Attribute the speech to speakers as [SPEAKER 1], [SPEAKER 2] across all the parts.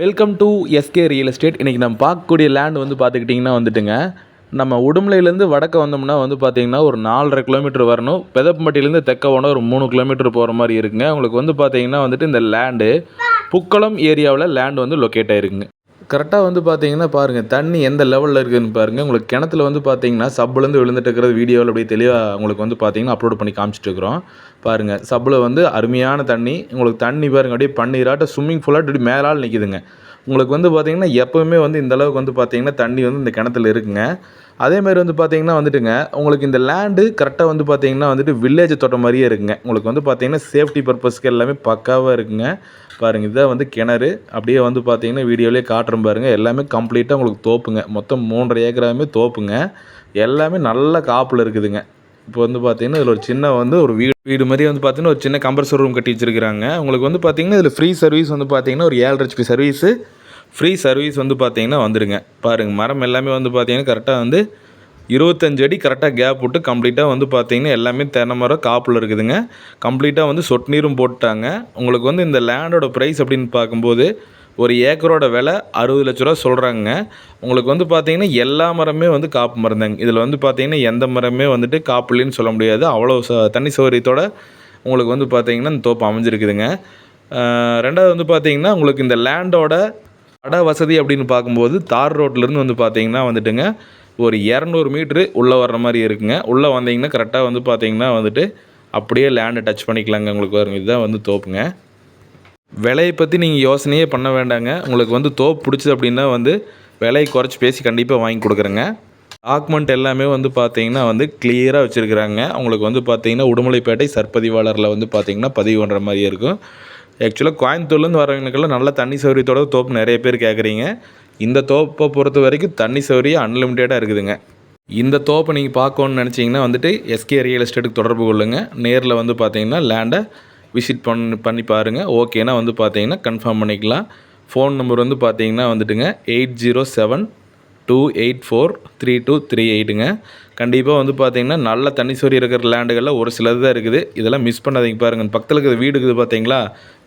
[SPEAKER 1] Welcome to S K real estate இன்றைக்கி நம்ம பார்க்கக்கூடிய லேண்ட் வந்து பார்த்துக்கிட்டிங்கன்னா வந்துட்டுங்க நம்ம உடுமலையிலேருந்து வடக்க வந்தோம்னா வந்து பார்த்தீங்கன்னா ஒரு நாலரை கிலோமீட்டர் வரணும். பெதப்பம்பட்டியிலேருந்து தெக்க போனால் ஒரு மூணு கிலோமீட்டர் போகிற மாதிரி இருக்குங்க. உங்களுக்கு வந்து பார்த்தீங்கன்னா வந்துட்டு இந்த லேண்டு புக்களம் ஏரியாவில் லேண்ட் வந்து லொக்கேட் ஆயிருக்குங்க. கரெக்டாக வந்து பார்த்தீங்கன்னா பாருங்கள் தண்ணி எந்த லெவலில் இருக்குதுன்னு பாருங்கள் உங்களுக்கு கிணத்துல வந்து பார்த்தீங்கன்னா சப்புலேருந்து விழுந்துட்டு இருக்கிறது வீடியோவில் அப்படியே தெளிவாக உங்களுக்கு வந்து பார்த்தீங்கன்னா அப்லோட் பண்ணி காமிச்சிட்டு இருக்கிறோம். பாருங்கள் சப்பில் வந்து அருமையான தண்ணி. உங்களுக்கு தண்ணி பாருங்கள் அப்படியே பன்னீராட்ட ஸ்விம்மிங் ஃபுல்லாக அப்படி மேலால் நிற்கிதுங்க உங்களுக்கு வந்து பார்த்தீங்கன்னா எப்போவுமே வந்து இந்த அளவுக்கு வந்து பார்த்தீங்கன்னா தண்ணி வந்து இந்த கிணத்துல இருக்குங்க அதே மாதிரி வந்து பார்த்தீங்கன்னா வந்துட்டுங்க உங்களுக்கு இந்த லேண்டு கரெக்டாக வந்து பார்த்தீங்கன்னா வந்துட்டு வில்லேஜ் தோட்டம் மாதிரியே இருக்குங்க உங்களுக்கு வந்து பார்த்தீங்கன்னா சேஃப்டி பர்பஸ்க்கு எல்லாமே பக்காவாக இருக்குங்க பாருங்கள் இதுதான் வந்து கிணறு அப்படியே வந்து பார்த்தீங்கன்னா வீடியோலேயே காட்டுறோம் பாருங்கள் எல்லாமே கம்ப்ளீட்டாக உங்களுக்கு தோப்புங்க மொத்தம் மூன்றரை ஏக்கராமே தோப்புங்க எல்லாமே நல்ல காப்பில் இருக்குதுங்க இப்போ வந்து பார்த்தீங்கன்னா இதில் ஒரு சின்ன வந்து ஒரு வீடு வீடு மாதிரி வந்து பார்த்தீங்கன்னா ஒரு சின்ன கம்பர்சர் ரூம் கட்டி வச்சிருக்கிறாங்க உங்களுக்கு வந்து பார்த்தீங்கன்னா இதில் ஃப்ரீ சர்வீஸ் வந்து பார்த்தீங்கன்னா ஒரு ஏழு ஹெச்பி சர்வீஸு ஃப்ரீ சர்வீஸ் வந்து பார்த்தீங்கன்னா வந்துடுங்க பாருங்கள் மரம் எல்லாமே வந்து பார்த்தீங்கன்னா கரெக்டாக வந்து இருபத்தஞ்சு அடி கரெக்டாக கேப் விட்டு கம்ப்ளீட்டாக வந்து பார்த்தீங்கன்னா எல்லாமே தென்னை மரம் காப்பில் இருக்குதுங்க. கம்ப்ளீட்டாக வந்து சொட்டு நீரும் போட்டாங்க. உங்களுக்கு வந்து இந்த லேண்டோட ப்ரைஸ் அப்படின்னு பார்க்கும்போது ஒரு ஏக்கரோட விலை அறுபது லட்ச ரூபா சொல்கிறாங்க உங்களுக்கு வந்து பார்த்தீங்கன்னா எல்லா மரமே வந்து காப்பு மரம் தாங்க இதில் வந்து பார்த்தீங்கன்னா எந்த மரமே வந்துட்டு காப்பு இல்லைன்னு சொல்ல முடியாது. அவ்வளோ ச தண்ணி சௌகரியத்தோட உங்களுக்கு வந்து பார்த்தீங்கன்னா இந்த தோப்பு அமைஞ்சிருக்குதுங்க. ரெண்டாவது வந்து பார்த்தீங்கன்னா உங்களுக்கு இந்த லேண்டோட அட வசதி அப்படின்னு பார்க்கும்போது தார் ரோட்லேருந்து வந்து பார்த்தீங்கன்னா வந்துட்டுங்க ஒரு இரநூறு மீட்ரு உள்ளே வர்ற மாதிரி இருக்குங்க. உள்ளே வந்தீங்கன்னா கரெக்டாக வந்து பார்த்தீங்கன்னா வந்துட்டு அப்படியே லேண்டை டச் பண்ணிக்கலாங்க உங்களுக்கு வரும் இதுதான் வந்து தோப்புங்க. விலையை பற்றி நீங்கள் யோசனையே பண்ண வேண்டாங்க. உங்களுக்கு வந்து தோப்பு பிடிச்சது அப்படின்னா வந்து விலையை குறைச்சி பேசி கண்டிப்பாக வாங்கி கொடுக்குறேங்க. டாக்குமெண்ட் எல்லாமே வந்து பார்த்தீங்கன்னா வந்து கிளியராக வச்சுருக்குறாங்க. உங்களுக்கு வந்து பார்த்தீங்கன்னா உடுமலைப்பேட்டை சர்பதிவாளரில் வந்து பார்த்தீங்கன்னா பதிவு பண்ணுற மாதிரி இருக்கும். ஆக்சுவலாக கோயம்புத்தூர்லேருந்து வரவங்களுக்கெல்லாம் நல்ல தண்ணி சௌகரியத்தோட தோப்பு நிறைய பேர் கேட்குறீங்க இந்த தோப்பை பொறுத்த வரைக்கும் தண்ணி சௌகரியம் அன்லிமிட்டடாக இருக்குதுங்க. இந்த தோப்பை நீங்கள் பார்க்கணுன்னு நினச்சிங்கன்னா வந்துட்டு எஸ்கே ரியல் எஸ்டேட்டுக்கு தொடர்பு கொள்ளுங்கள் நேரில் வந்து பார்த்தீங்கன்னா லேண்டை விசிட் பண்ணி பண்ணி பாருங்கள் ஓகேனா வந்து பார்த்தீங்கன்னா கன்ஃபார்ம் பண்ணிக்கலாம். ஃபோன் நம்பர் வந்து பார்த்தீங்கன்னா வந்துட்டுங்க eight zero seven two eight four three two three எயிட்டுங்க கண்டிப்பாக வந்து பார்த்தீங்கன்னா நல்ல தண்ணி சோரி இருக்கிற லேண்டுகளில் ஒரு சிலது தான் இருக்குது. இதெல்லாம் மிஸ் பண்ணாதீங்க பாருங்கள் பக்கத்தில் இருக்கிற வீடு இருக்குது பார்த்தீங்களா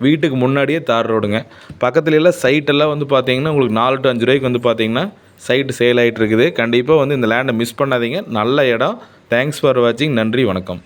[SPEAKER 1] வீட்டுக்கு முன்னாடியே தார் ரோடுங்க. பக்கத்துல எல்லாம் சைட்டெல்லாம் வந்து பார்த்தீங்கன்னா உங்களுக்கு நாலு டு அஞ்சு ரூபாய்க்கு வந்து பார்த்தீங்கன்னா சைட்டு சேல் ஆகிட்டு இருக்குது. கண்டிப்பாக வந்து இந்த லேண்டை மிஸ் பண்ணாதீங்க. நல்ல இடம். தேங்க்ஸ் ஃபார் வாட்சிங் நன்றி வணக்கம்.